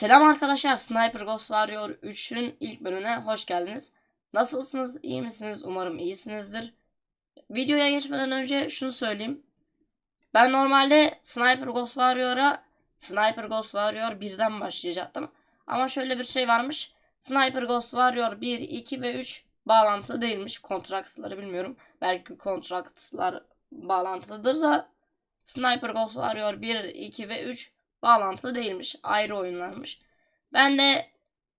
Selam arkadaşlar, Sniper Ghost Warrior 3'ün ilk bölümüne hoş geldiniz. Nasılsınız, iyi misiniz? Umarım iyisinizdir. Videoya geçmeden önce şunu söyleyeyim. Ben normalde Sniper Ghost Warrior'a Sniper Ghost Warrior 1'den başlayacaktım. Ama şöyle bir şey varmış. Sniper Ghost Warrior 1, 2 ve 3 bağlantılı değilmiş. Kontraksları bilmiyorum. Belki kontrakslar bağlantılıdır da Sniper Ghost Warrior 1, 2 ve 3 bağlantılı değilmiş. Ayrı oyunlarmış. Ben de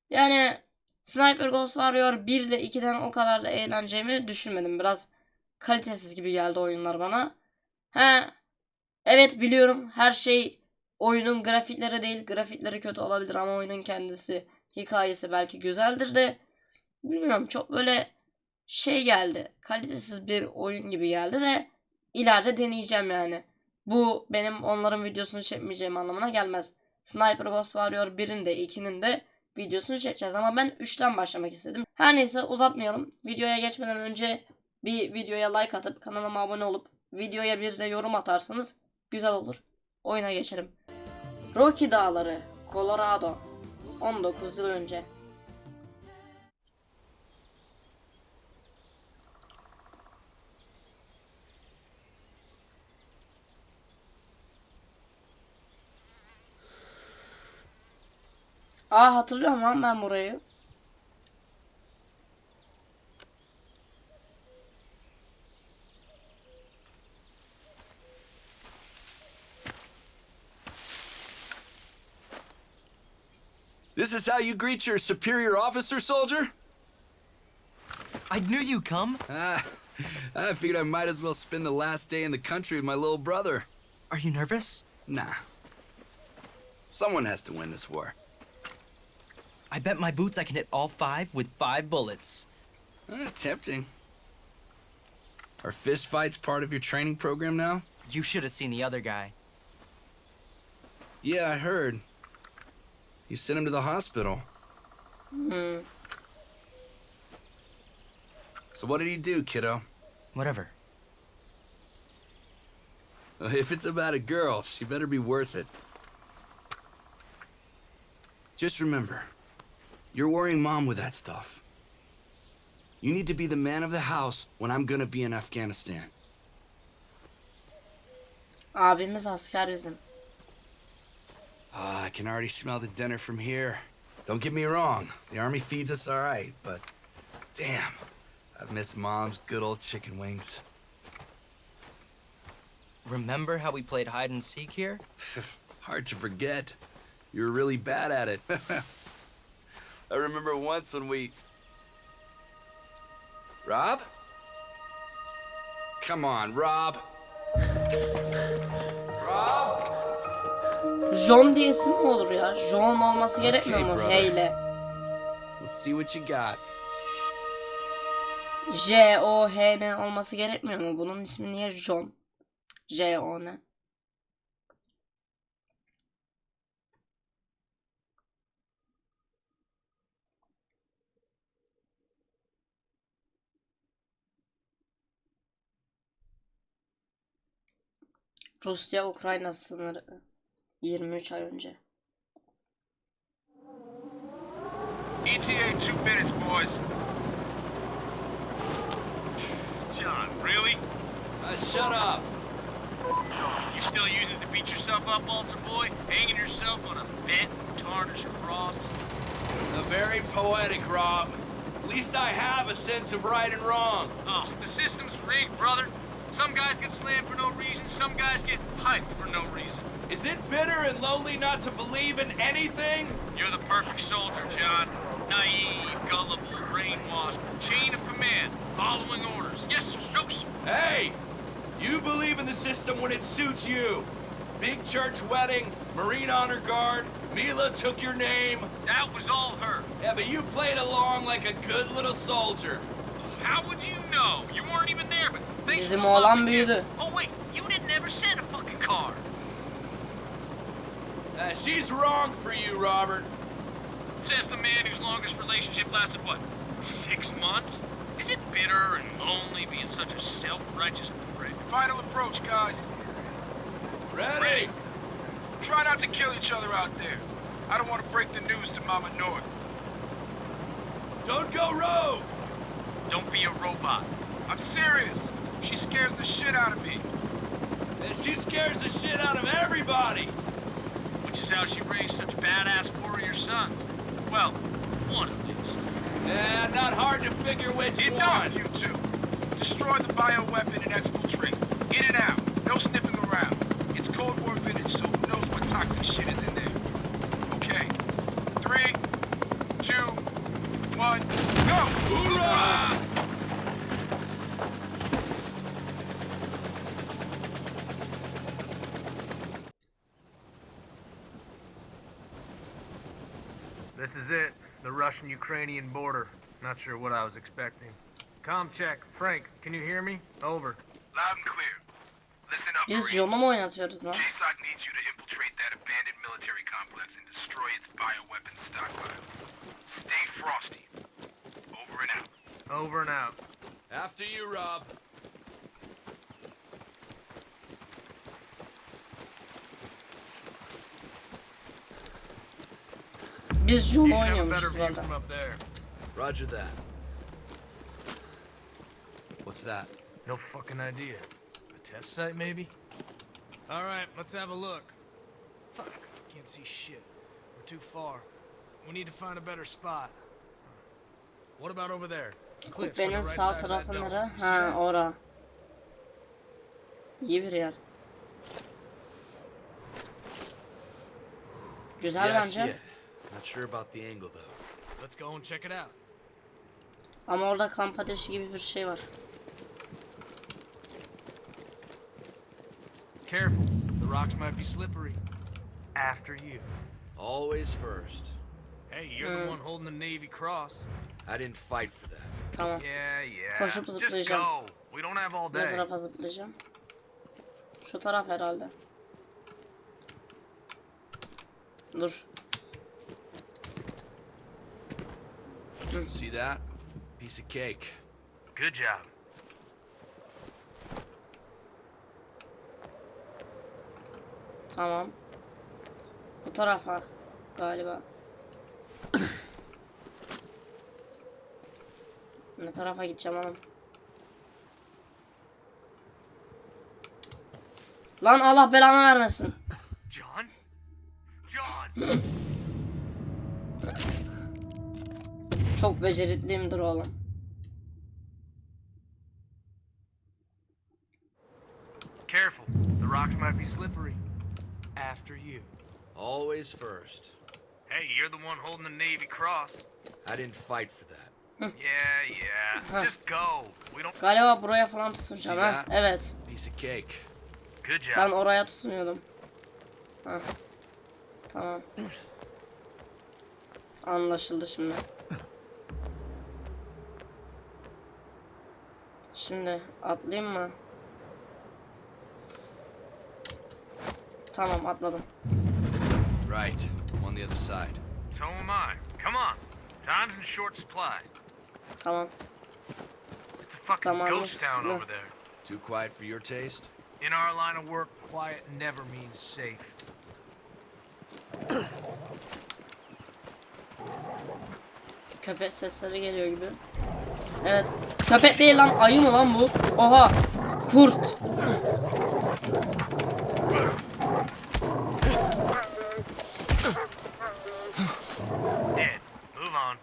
yani Sniper Ghost Warrior 1 ile 2'den o kadar da eğleneceğimi düşünmedim. Biraz kalitesiz gibi geldi oyunlar bana. He, evet biliyorum her şey oyunun grafikleri değil. Grafikleri kötü olabilir ama oyunun kendisi, hikayesi belki güzeldir de bilmiyorum çok böyle şey geldi. Kalitesiz bir oyun gibi geldi de ileride deneyeceğim yani. Bu benim onların videosunu çekmeyeceğim anlamına gelmez. Sniper Ghost Warrior 1'in de 2'nin de videosunu çekeceğiz ama ben 3'ten başlamak istedim. Her neyse uzatmayalım. Videoya geçmeden önce bir videoya like atıp kanalıma abone olup videoya bir de yorum atarsanız güzel olur. Oyuna geçelim. Rocky Dağları, Colorado. 19 yıl önce. Aa hatırlıyorum lan ben burayı. This is how you greet your superior officer, soldier? I knew you'd come. Ah, I figured I might as well spend the last day in the country with my little brother. Are you nervous? Nah. Someone has to win this war. I bet my boots I can hit all five with five bullets. Eh, tempting. Are fist fights part of your training program now? You should have seen the other guy. Yeah, I heard. You sent him to the hospital. Hmm. So what did he do, kiddo? Whatever. If it's about a girl, she better be worth it. Just remember, you're worrying mom with that stuff. You need to be the man of the house when I'm gonna be in Afghanistan. Abimiz asker bizim. Ah, I can already smell the dinner from here. Don't get me wrong, the army feeds us all right, but damn, I've missed mom's good old chicken wings. Remember how we played hide and seek here? Hard to forget. You were really bad at it. I remember once when we. Rob? Come on, Rob. Rob? John diye isim mi olur ya? John olması gerekmiyor mu? brother. H ile. Let's see what you got. J O H N olması gerekmiyor mu? Bunun ismi niye John? J O N. Rusya Ukrayna sınırı 23 ay önce. ETA two minutes, boys. John, really? Uh, shut up. You still using to beat yourself up, altar boy? Hanging yourself on a bent, tarnished cross? Uh, very poetic, Rob. At least I have a sense of right and wrong. Oh, the system's rigged, brother. Some guys get slammed for no reason, some guys get hyped for no reason. Is it bitter and lonely not to believe in anything? You're the perfect soldier, John. Naive, gullible, brainwashed, chain of command, following orders. Yes, sir, no, sir. Hey! You believe in the system when it suits you. Big church wedding, Marine Honor Guard, Mila took your name. That was all her. Yeah, but you played along like a good little soldier. How would you know? You weren't even there, but Bizim to oğlan Mama büyüdü. Kim- Oh wait, you didn't ever send a fucking card. Uh, she's wrong for you, Robert. Says the man whose longest relationship lasted what? Six months? Is it bitter and lonely being such a self-righteous prick? Final approach, guys. Ready? Ready. Try not to kill each other out there. I don't want to break the news to Mama North. Don't go rogue! Don't be a robot. I'm serious. She scares the shit out of me. And she scares the shit out of everybody! Which is how she raised such badass warrior sons. Well, one of these. Yeah, not hard to figure which Enough, you two. Destroy the bioweapon and exfiltrate. In and out. No sniffing around. It's Cold War vintage, so who knows what toxic shit is in there. Okay. Three, two, one, go! Hoorah! This is it, the Russian-Ukrainian border. Not sure what I was expecting. Com check. Frank, can you hear me? Over. Loud and clear. Listen up, Biz Marine. Jon'u mu oynatıyoruz lan? JSOC needs you to infiltrate that abandoned military complex and destroy its bioweapon stockpile. Stay frosty. Over and out. Over and out. After you, Rob. Biz a oynuyormuşuz bu arada. Roger that. What's that? No fucking idea. A test site, maybe? All right, let's have a look. Fuck, can't see shit. We're too far. We need to find a better spot. What about over there? Kubbenin right sağ tarafı nere? Ha ora. İyi bir yer. Güzel bence. Not sure about the angle, though. Let's go and check it out. Ama orada kamp ateşi gibi bir şey var. Careful, the rocks might be slippery. After you. Always first. Hey, you're the one holding the Navy cross. I didn't fight for that. Tamam. Yeah, yeah. Koşup Just zıplayacağım. go. We don't have all Ne day. tarafa zıplayacağım? Şu taraf herhalde. Dur. See that? Piece of cake. Good job. Tamam. Bu tarafa galiba. ne tarafa gideceğim oğlum? Lan Allah belanı vermesin. Çok becerikliyimdir oğlum. Careful, the rocks might be slippery. After you. Always first. Hey, you're the one holding the Navy cross. I didn't fight for that. Yeah, yeah. Just go. We don't. Galiba buraya falan tutunacağım ha. Evet. Piece of cake. Good job. Ben oraya tutunuyordum. Hah. Tamam. Anlaşıldı şimdi. Şimdi atlayayım mı? Tamam atladım. Right. I'm on the other side. So am I. Come on. Time's in short supply. Tamam. It's a fucking Zamanımız ghost town over there. Too quiet for your taste? In our line of work, quiet never means safe. Köpek sesleri geliyor gibi. Evet. Köpek değil lan ayı mı lan bu? Oha. Kurt. Dead. Move on.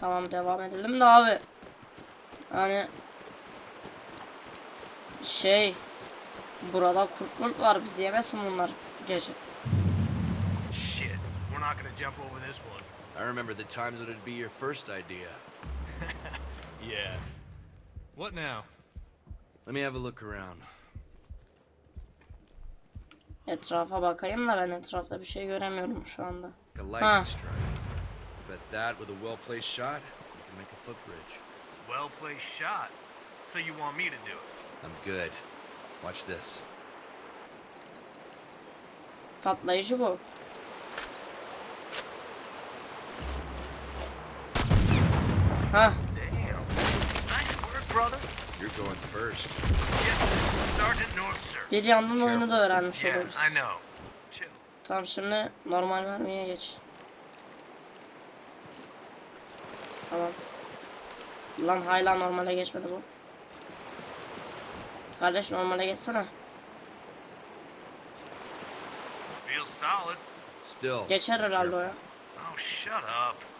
Tamam devam edelim de abi. Yani şey burada kurt murt var bizi yemesin bunlar gece. Shit. We're not gonna jump over this one. I remember the times when it'd be your first idea. Yeah. What now? Let me have a look around. Etrafa bakayım da ben etrafta bir şey göremiyorum şu anda. A lightning strike. Bet that with a well-placed shot, we can make a footbridge. Well placed shot. So you want me to do it? I'm good. Watch this. Patlayıcı bu. Ha, brother. You're going first. Yes, Sergeant North, sir. bir yandan oyunu da öğrenmiş Yeah, oluruz. I know. Chill. Tamam şimdi normal mermiye geç. Tamam. Lan hala normale geçmedi bu. Kardeş normale geçsene. Feels solid. Still, Geçer herhalde o ya. Oh, shut up.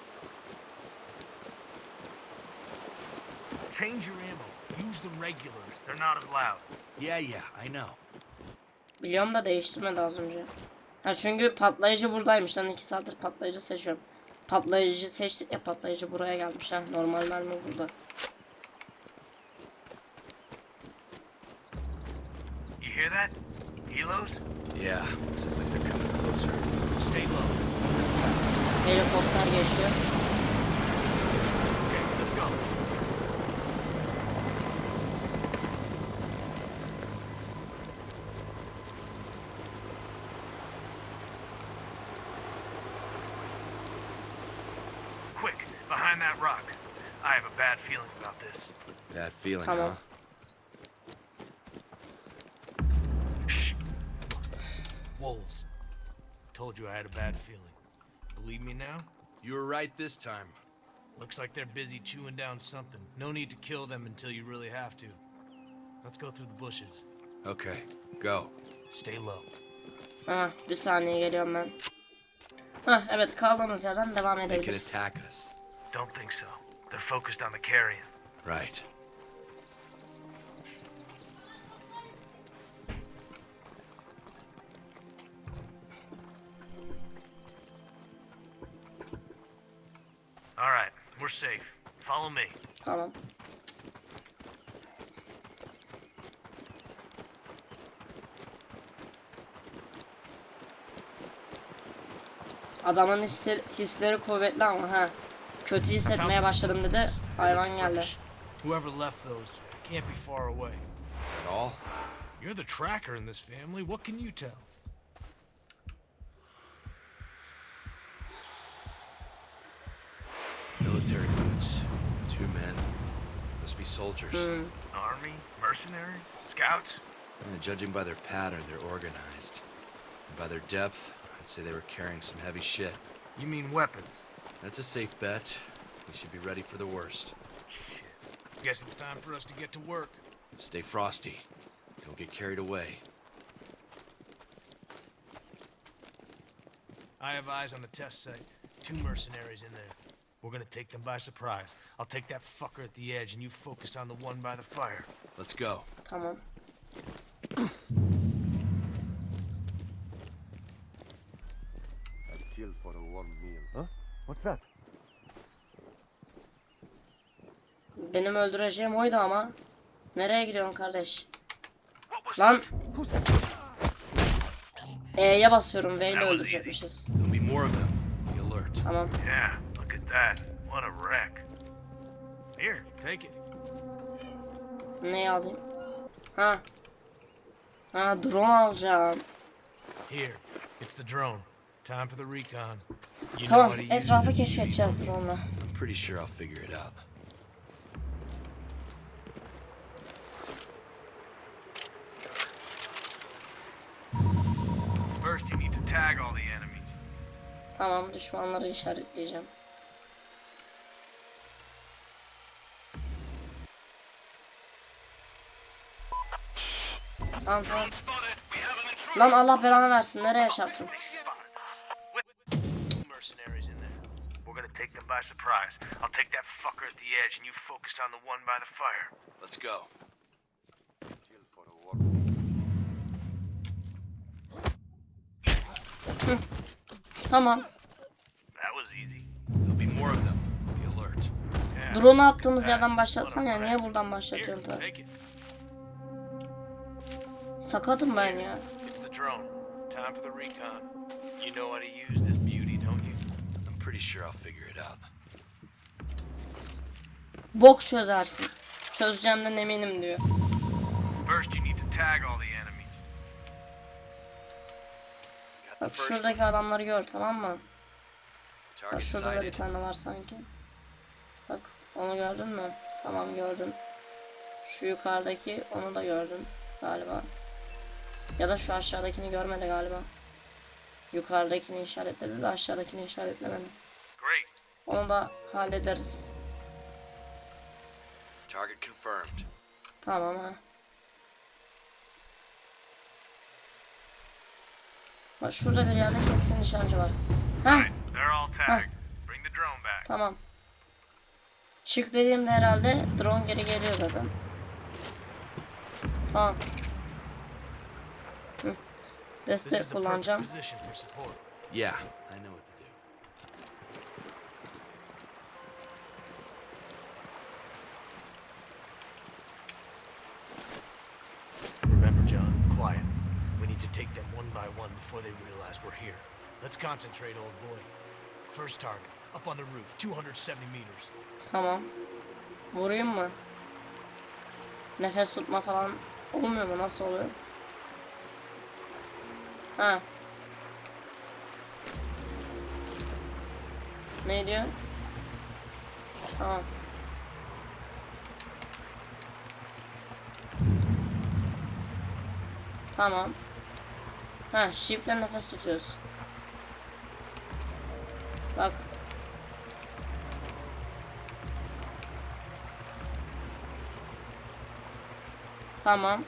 Change your ammo. Use the regulars. They're not as loud. yeah, yeah, I know. Biliyorum da değiştirmedi az önce. Ha çünkü patlayıcı buradaymış lan 2 saattir patlayıcı seçiyorum. Patlayıcı seçtik ya patlayıcı buraya gelmiş ha. Normal mermi burada. You hear that? Helos? Yeah, sounds like they're coming closer. Stay low. Helikopter geçiyor. Feeling, Tamam. huh? Shh. Wolves. Told you I had a bad feeling. Believe me now? You were right this time. Looks like they're busy chewing down something. No need to kill them until you really have to. Let's go through the bushes. Okay, go. Stay low. Ha bir saniye geliyorum ben. Ha evet kaldığımız yerden devam They could edebiliriz. attack us. Don't think so. They're focused on the carrion. Right. We're safe. Follow me. Tamam. Adamın hisleri, hisleri kuvvetli ama ha. Kötü hissetmeye başladım dedi. Hayvan geldi. Whoever left those can't be far away. Is that all? You're the tracker in this family. What can you tell? Military boots. Two men. Must be soldiers. Army, mercenary, scouts. Uh, judging by their pattern, they're organized. And by their depth, I'd say they were carrying some heavy shit. You mean weapons? That's a safe bet. We should be ready for the worst. Shit. Guess it's time for us to get to work. Stay frosty. Don't get carried away. I have eyes on the test site. Two mercenaries in there. We're gonna take them by surprise. I'll take that fucker at the edge, and you focus on the one by the fire. Let's go. Tamam. I'd kill for a warm meal. Huh? Benim öldüreceğim oydu ama. Nereye gidiyorsun kardeş? Lan. E'ye basıyorum. V ile öldürecekmişiz. Tamam. Yeah, that. What a wreck. Here, take it. Neyi alayım? Ha. Ha drone alacağım. Here, it's the drone. Time for the recon. You Tamam. Etrafı keşfedeceğiz drone'la. I'm pretty sure I'll figure it out. First, you need to tag all the enemies. Tamam düşmanları işaretleyeceğim. Tamam tamam. Lan Allah belanı versin. Nereye çarptın? We're gonna take them by surprise. I'll take that fucker at the edge, and you focus on the one by the fire. Let's go. Tamam. That was easy. There'll be more of them. Be alert. Yeah. Drone'u attığımız yerden başlatsan ya. Niye buradan başlatıyorsun tabii. Sakatım ben ya. It's the drone. Time for the recon. You know how to use this beauty, don't you? I'm pretty sure I'll figure it out. Bok çözersin. Çözeceğimden eminim diyor. First, you need to tag all the enemies. Bak şuradaki adamları gör tamam mı? Bak şurada da bir tane var sanki. Bak onu gördün mü? Tamam gördüm. Şu yukarıdaki onu da gördüm galiba. Ya da şu aşağıdakini görmedi galiba. Yukarıdakini işaretledi de aşağıdakini işaretlemedi. Onu da hallederiz. Target confirmed. Tamam ha. Bak şurada bir yerde keskin nişancı var. Drone back. tamam. Çık dediğimde herhalde drone geri geliyor zaten. Tamam. Destek kullanacağım. position for support. Yeah, I know what to do. Remember, John, quiet. We need to take them one by one before they realize we're here. Let's concentrate, old boy. First target, up on the roof, 270 meters. Tamam. Vurayım mı? Nefes tutma falan olmuyor mu? Nasıl oluyor? Ha. Ne diyor? Tamam. Tamam. Ha, shift'le nefes tutuyoruz. Bak. Tamam.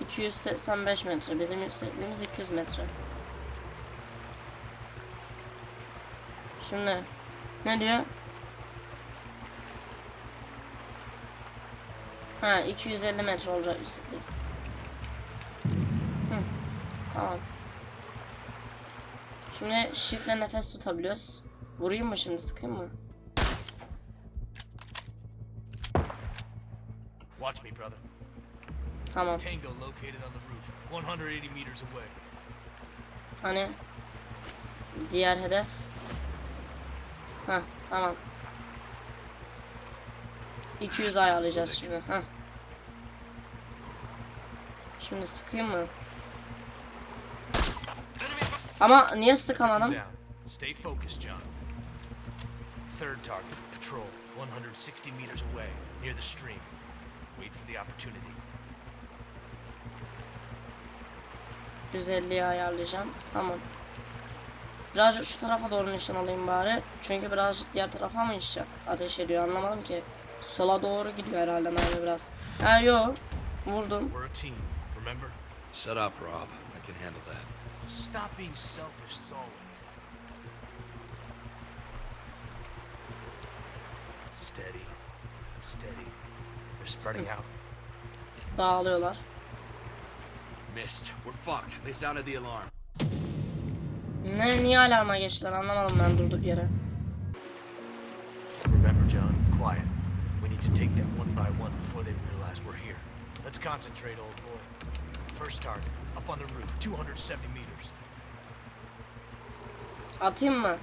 285 metre. Bizim yüksekliğimiz 200 metre. Şimdi ne diyor? Ha 250 metre olacak yükseklik. Hı. Tamam. Şimdi shift'le nefes tutabiliyoruz. Vurayım mı şimdi sıkayım mı? Watch me, brother. Tamam. Tango located on the roof, 180 meters away. Hani diğer hedef. Ha tamam. 200 ayarlayacağız şimdi. Ha. Şimdi sıkayım mı? Ama niye sıkamadım? Stay focused, John. Third target, patrol, 160 meters away, near the stream. Wait for the opportunity. 150'ye ayarlayacağım. Tamam. Birazcık şu tarafa doğru nişan alayım bari. Çünkü birazcık diğer tarafa mı işe ateş ediyor anlamadım ki. Sola doğru gidiyor herhalde mermi biraz. Ha yok. Vurdum. Shut up, Rob. I can handle that. Stop being selfish as always. Steady. Steady. They're spreading out. Dağılıyorlar. Missed. We're fucked. They sounded the alarm. Ne niye alarma geçtiler anlamadım ben durduk yere. Remember, John, quiet. We need to take them one by one before they realize we're here. Let's concentrate, old boy. First target, up on the roof, 270 meters. Atayım mı?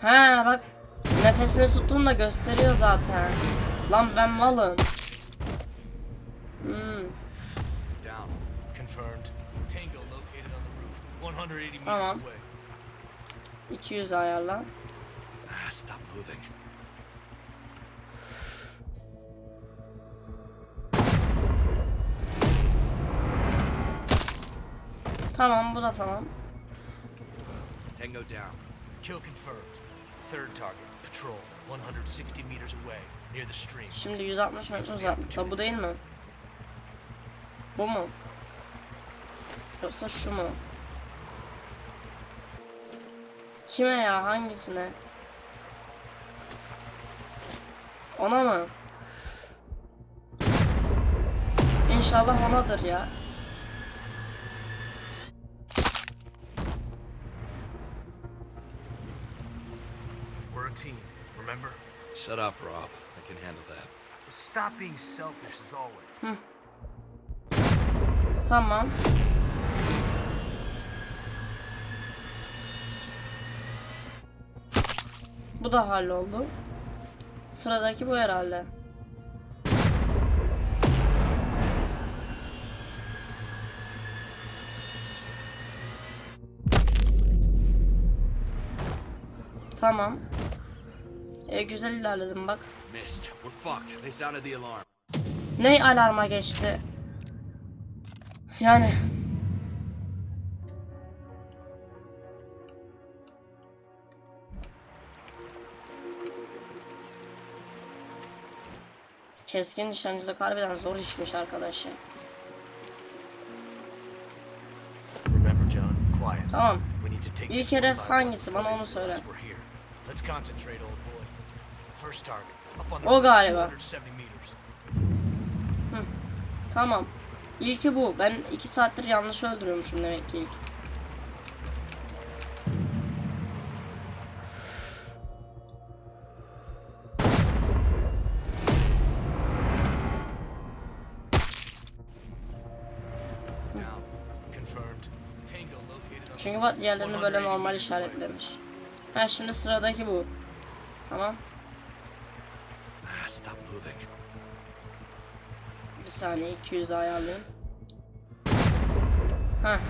Ha bak nefesini tuttuğunda gösteriyor zaten. Lan ben malım. Hmm, Down. Confirmed. Tango located on the roof, 180 meters Tamam. away. 200 ayarla. Ah, stop moving. Tamam bu da tamam. Tango down. Kill confirmed. Third target, patrol, 160 meters away, near the stream. Şimdi 160 metre uzaklıkta bu değil mi? Bu mu? Yoksa şu mu? Kime ya hangisine? Ona mı? İnşallah onadır ya. We're a team, remember? Shut up, Rob. I can handle that. Just stop being selfish as always. Tamam. Bu da halloldu. Sıradaki bu herhalde. Tamam. E, güzel ilerledim bak. Ne alarma geçti? Yani Keskin nişancılık harbiden zor işmiş arkadaş ya. Remember, John, quiet. Tamam. İlk hedef hangisi? Bana onu söyle. Let's concentrate, old boy. First target. Up on the O galiba. 270 meters. Tamam. İlki bu. Ben iki saattir yanlış öldürüyormuşum demek ki ilk. Çünkü bak diğerlerini böyle normal işaretlemiş. Ha şimdi sıradaki bu. Tamam. Ah, stop moving. Bir saniye 200 ayarlayayım. Ha.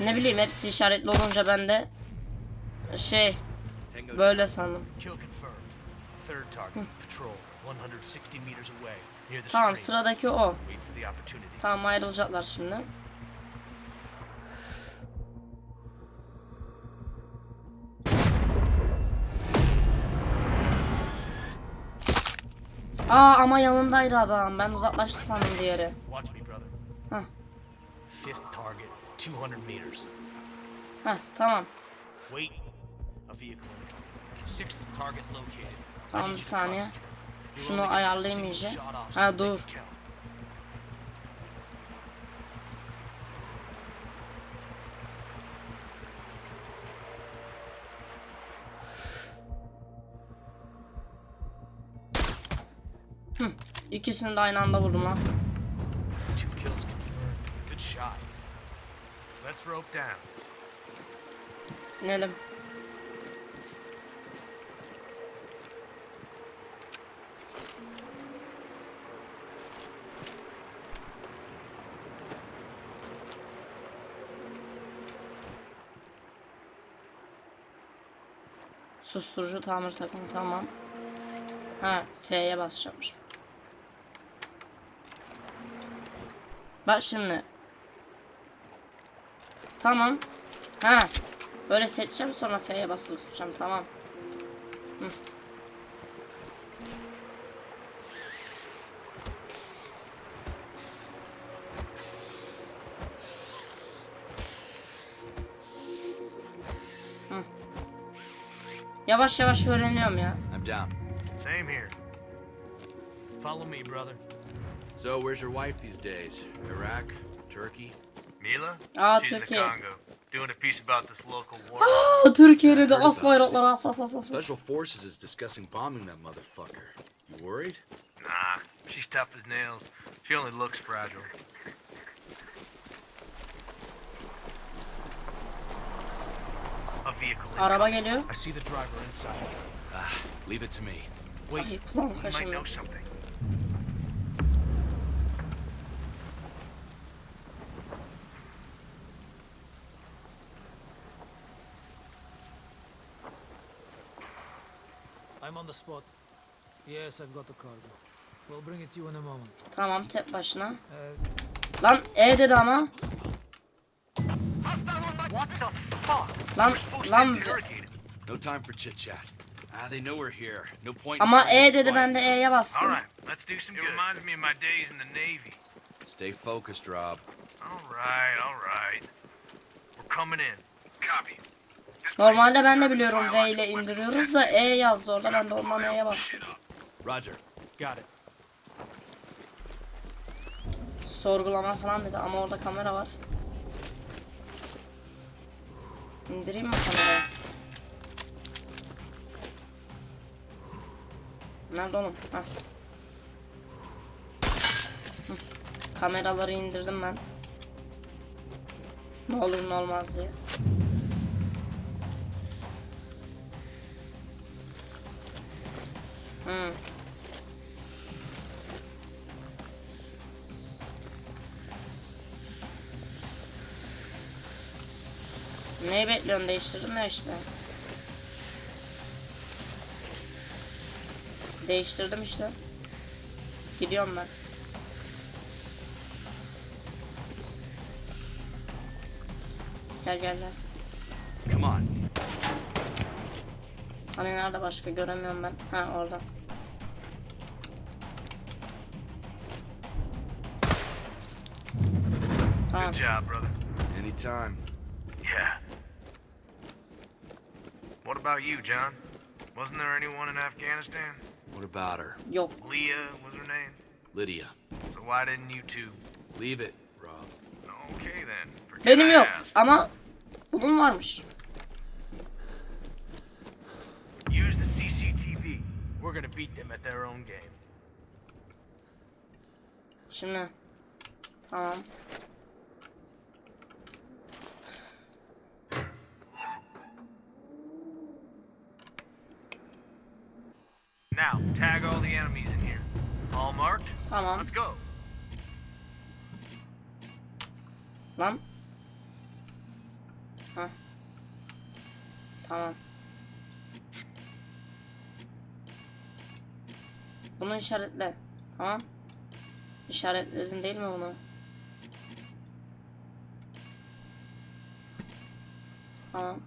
Ne bileyim hepsi işaretli olunca ben de şey böyle sandım. Kill confirmed. Third target. Patrol. 160 meters away. Near the Tamam sıradaki o. Tamam ayrılacaklar şimdi. Aa ama yanındaydı adam. Ben uzaklaştı sandım diğeri. Huh. Fifth target. 200 meters. Heh tamam. Wait. A vehicle incoming. Sixth target located. Tamam, bir saniye. Şunu ayarlayayım iyice. Ha, dur. İkisini de aynı anda vurdum lan. İnelim. Susturucu tamir takımı tamam. Ha F'ye basacakmış. Bak şimdi. Tamam. Ha. Böyle seçeceğim sonra F'ye basılı tutacağım tamam. Hı. Hı. Yavaş yavaş öğreniyorum ya. I'm down. Same here. Follow me, brother. So, where's your wife these days? Iraq? Turkey? Mila? Aa She's in the Congo, doing a piece about this local war. Aa, Türkiye'de de as bayrakları as as as as. Special Forces is discussing bombing that motherfucker. You worried? nah, she's tough as nails. She only looks fragile. A vehicle. Araba geliyor. I see the driver inside. Ah, leave it to me. Wait, Ay kulağım You might kaşınıyor. know something. The spot. Yes, I've got the cargo. We'll bring it to you in a moment. Tamam tek başına. Uh, Lan E dedi ama. What the fuck? Lan lan No time for chit chat. Ah, they know we're here. No point. in ama trying E dedi ben de E'ye All bastım. right, let's do some. good. It reminds me of my days in the Navy. Stay focused, Rob. All right, all right. We're coming in. Copy. Normalde ben de biliyorum V ile indiriyoruz da E yazdı orada ben de ondan E'ye bastım. Roger. got it. Sorgulama falan dedi ama orada kamera var. İndireyim mi kamerayı? Nerede oğlum? Heh. Kameraları indirdim ben. Ne olur ne olmaz diye. Bekliyorsun değiştirdim ya işte. Değiştirdim işte. Gidiyorum ben. Gel gel gel. Come on. Hani nerede başka göremiyorum ben. Ha orada. Tamam. Good job, brother. Anytime. Yeah. What about you, John? Wasn't there anyone in Afghanistan? What about her? Yok. Leah was her name? Lydia. So why didn't you two? Leave it, Rob. Okay then. Forget Benim I yok asked. ama bunun varmış. Use the CCTV. We're gonna beat them at their own game. Şimdi. Tamam. Now, tag all the enemies in here. All marked? Tamam. Let's go. Lan. Ha. Tamam. Bunu işaretle. Tamam. İşaretledin değil mi bunu? Tamam.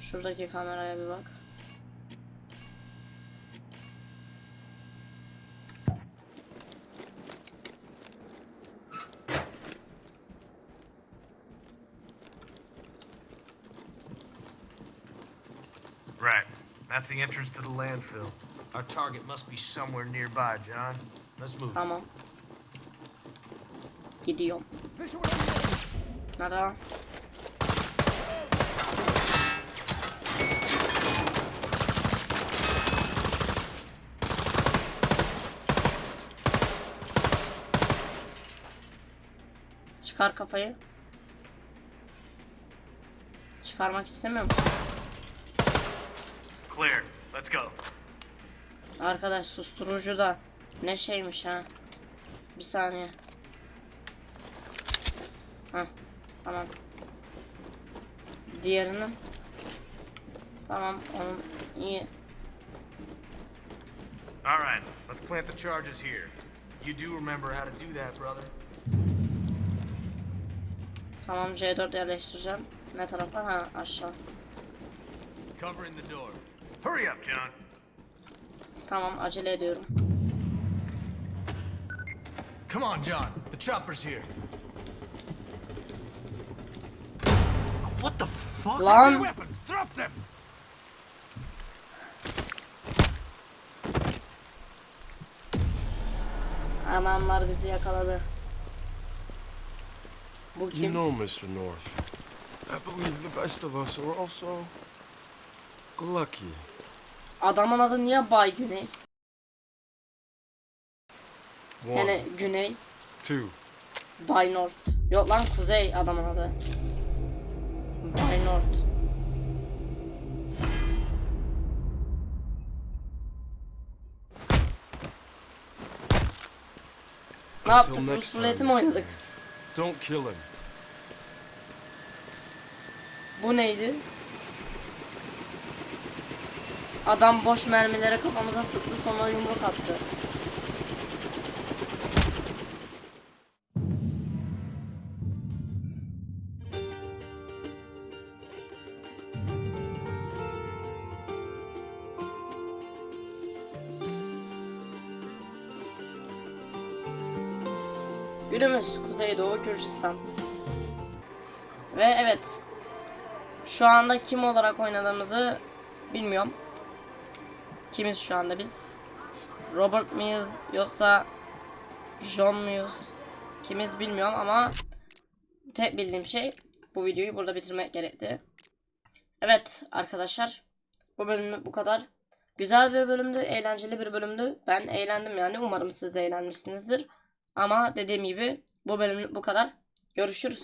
Şuradaki kameraya bir bak. Right. That's the entrance to the landfill. Our target must be somewhere nearby, John. Let's move. Tamam. Gidiyorum. Lan? Çıkar kafayı. Çıkarmak istemiyor musun? Clear. Let's go. Arkadaş susturucu da ne şeymiş ha. Bir saniye. Heh, tamam. Diğerinin. Tamam onun iyi. All right. Let's plant the charges here. You do remember how to do that, brother. Tamam C4 yerleştireceğim. Ne tarafa? Ha aşağı. Covering the door. Hurry up, John. Tamam acele ediyorum. Come on, John. The chopper's here. What the fuck? Lan Weapons, drop them! adamlar bizi yakaladı. Bu You kim? know, Mr. North, I believe the best of us are also lucky. Adamın adı niye Bay Güney? One, Yani Güney. two, Bay North. Yok lan Kuzey adamın adı. Bay North. Ne yaptık? Until Rus next ruleti time, mi oynadık? Don't kill him. Bu neydi? Adam boş mermileri kafamıza sıktı sonra yumruk attı. Günümüz Kuzeydoğu Gürcistan. Ve evet şu anda kim olarak oynadığımızı bilmiyorum. Kimiz şu anda biz? Robert mıyız yoksa John muyuz? Kimiz bilmiyorum ama tek bildiğim şey bu videoyu burada bitirmek gerekti. Evet arkadaşlar bu bölümlük bu kadar. Güzel bir bölümdü, eğlenceli bir bölümdü. Ben eğlendim yani. Umarım siz de eğlenmişsinizdir. Ama dediğim gibi bu bölümlük bu kadar. Görüşürüz.